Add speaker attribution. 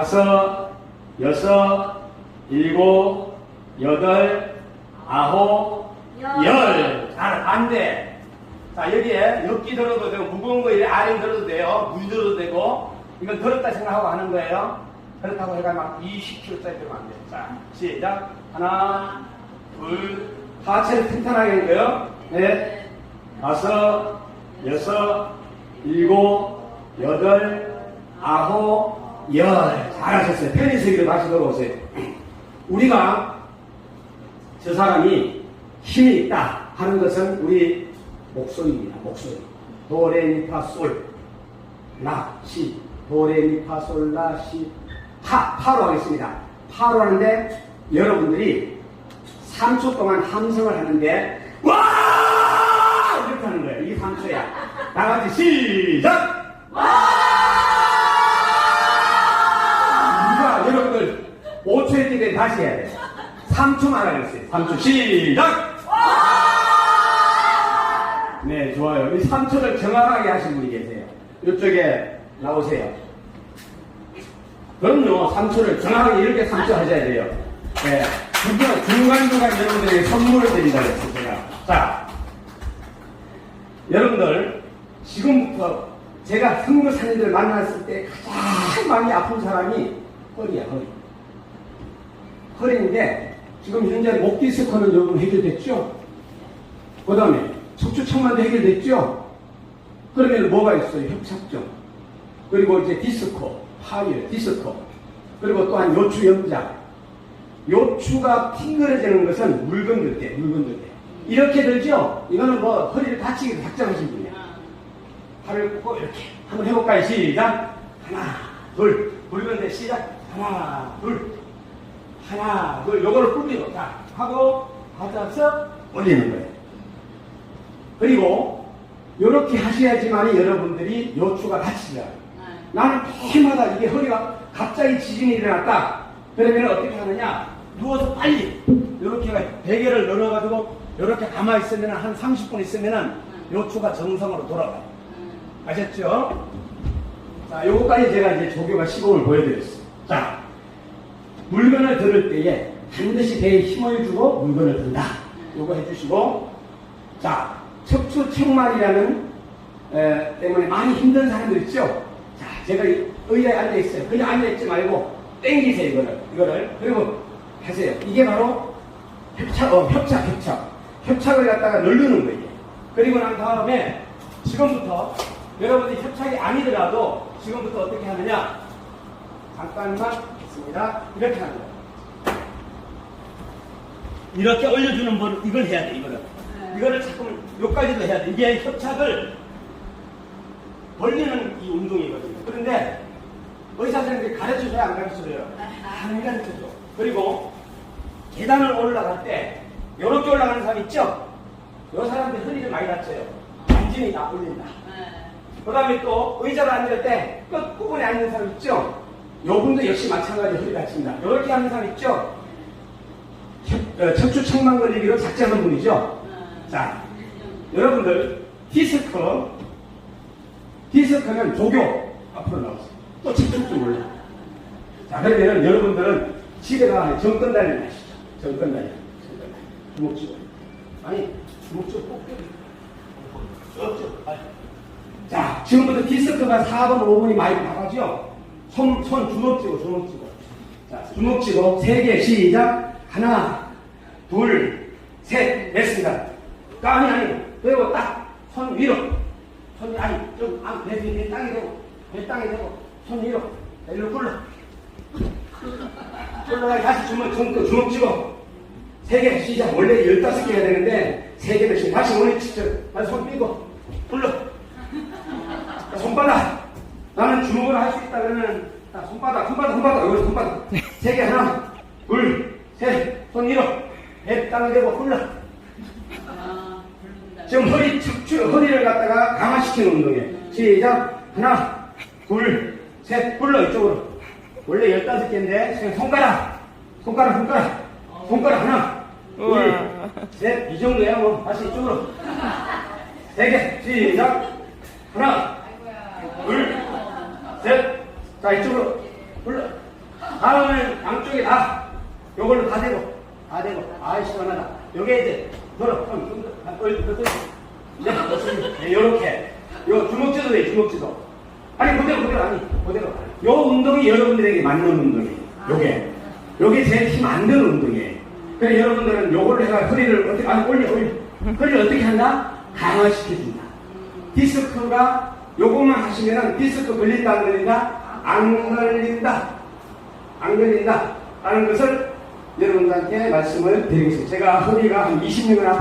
Speaker 1: 다섯, 여섯, 일곱, 여덟, 아홉, 열. 잘, 안 돼. 자, 여기에 엽기 들어도 되고, 무거운 거 이래 아래 들어도 돼요. 물 들어도 되고, 이건 들었다 생각하고 하는 거예요. 그렇다고 해가 막 20kg짜리 들면 안 돼. 자, 시작. 하나, 둘, 하체를 튼튼하게 한 거예요. 넷, 다섯, 여섯, 일곱, 여덟, 아홉, 열. 잘하셨어요. 편의석으로 다시 들어오세요. 우리가 저 사람이 힘이 있다 하는 것은 우리 목소리입니다. 목소리. 도레미파 솔 라, 시. 도레미파 솔 라, 시. 파, 파로 하겠습니다. 파로 하는데 여러분들이 3초 동안 함성을 하는데 와! 이렇게 하는 거예요. 이게 3초야. 다 같이 시작! 우 5초에 뛰게 다시 해야 돼요. 3초만 하겠어요. 3초 시작! 네, 좋아요. 이 3초를 정확하게 하신 분이 계세요. 이쪽에 나오세요. 그럼요, 3초를 정확하게 이렇게 3초 하셔야 돼요. 네. 중간, 중간중간 여러분들에게 선물을 드린다 그랬어요, 제가. 자, 여러분들, 지금부터 제가 선교사님들 만났을 때 가장 많이 아픈 사람이 허리야, 허리. 허리인데, 지금 현재 목 디스크는 여러분 해결됐죠? 그 다음에 척추청만도 해결됐죠? 그러면 뭐가 있어요? 협착증. 그리고 이제 디스코, 파열, 디스코. 그리고 또한 요추 염자. 요추가 튕겨져지는 것은 물 건 들 때, 물 건 들 때. 이렇게 들죠? 이거는 뭐 허리를 다치게 작정하신 분이야. 팔을 꼭 이렇게. 한번 해볼까요? 시작. 하나, 둘. 물 건 들 시작. 하나, 둘. 하나, 둘. 요거를 뿌리고, 자, 하고, 받아서 올리는 거예요. 그리고, 요렇게 하셔야지만이 여러분들이 요추가 다치죠. 나는 해마다 이게 허리가 갑자기 지진이 일어났다. 그러면 어떻게 하느냐? 누워서 빨리 이렇게 베개를 넣어가지고 이렇게 가만히 있으면 한 30분 있으면 요추가 정상으로 돌아가요. 아셨죠? 자, 요거까지 제가 이제 조교가 시범을 보여드렸어요. 자, 물건을 들을 때에 반드시 배에 힘을 주고 물건을 든다. 요거 해주시고, 자, 척추 청말이라는 에, 때문에 많이 힘든 사람들 있죠? 자, 제가 이 의자에 앉아 있어요. 그냥 앉아 있지 말고 땡기세요, 이거를. 이거를. 그리고 하세요. 이게 바로 협착, 어, 협착, 협착. 협착을 갖다가 누르는 거예요. 그리고 난 다음에 지금부터 여러분들이 협착이 아니더라도 지금부터 어떻게 하느냐? 잠깐만 있습니다. 이렇게 하는 거예요. 이렇게 올려주는 번 이걸 해야 돼, 이거를. 이거를 자꾸 여기까지도 해야 돼. 이게 협착을 벌리는 이 운동이거든요. 그런데 의사 선생님들이 가르쳐줘야 안 가르쳐줘요? 안 가르쳐줘. 그리고 계단을 올라갈 때 이렇게 올라가는 사람 있죠? 요 사람들 허리를 많이 다쳐요. 완전히 다 올린다. 그 다음에 또 의자로 앉을 때 끝부분에 앉는 사람 있죠? 요 분도 역시 마찬가지 허리 다칩니다. 이렇게 앉는 사람 있죠? 척- 어, 척추 청만 걸리기로 작정한 분이죠? 자, 여러분들 디스크 디스크는 조교 앞으로 나오세요. 또 척추도 몰라. 자, 그러면 여러분들은 집에 가서 정권 달리 하시죠. 정권 달리. 정권 달리. 주먹 쥐고. 아니, 주먹 쥐고 꼭 쥐고. 쭉, 아니. 자, 지금부터 디스크가 4번, 5번이 많이 나가죠? 손, 손 주먹 쥐고, 주먹 쥐고. 자, 주먹 쥐고, 세 개, 시작. 하나, 둘, 셋, 냈습니다. 아니, 아니. 그리고 딱, 손 위로. 손이, 아니, 좀, 아, 내, 내, 내 땅이 되고, 내 땅이 되고, 손 위로. 자, 일로 굴러. 굴러가 다시 주먹, 주먹, 주먹 쥐고. 세 개, 시작. 원래 열다섯 개 해야 되는데, 세 개를 씩 다시 원래 치죠. 다시 손 삐고, 굴러. 자, 손바닥. 나는 주먹으로 할 수 있다 그러면, 자, 손바닥, 여기 손바닥. 세 개, 하나, 둘, 셋, 손 위로. 배 땅에 대고 굴러. 지금 허리 척추, 허리를 갖다가 강화시키는 운동이에요. 시작. 하나, 둘, 셋, 굴러, 이쪽으로. 원래 15개인데, 지금 손가락, 손가락, 손가락, 손가락 하나, 둘, 셋, 이 정도야, 뭐. 다시 이쪽으로. 세 개, 시작. 하나, 둘, 셋. 자, 이쪽으로. 굴러. 다음엔 양쪽에 다. 요걸로 다 대고 다 대고. 아이 시원하다. 요게 이제 손 얼른 더 네, 요렇게. 요 주먹지도 돼 주먹지도. 아니 그대로 그대로 아니 그대로. 요 운동이 여러분들에게 맞는 운동이에요. 요게. 요게 제일 힘 안 드는 운동이에요. 그래서 여러분들은 요걸로 해가 허리를 어떻게 아니 올려 올려. 허리를 어떻게 한다? 강화시켜준다. 디스크가 요것만 하시면은 디스크 걸린다 안 걸린다? 안 걸린다 안 걸린다 라는 것을 여러분들한테 말씀을 드리겠습니다 제가 허리가 한 20년을 앞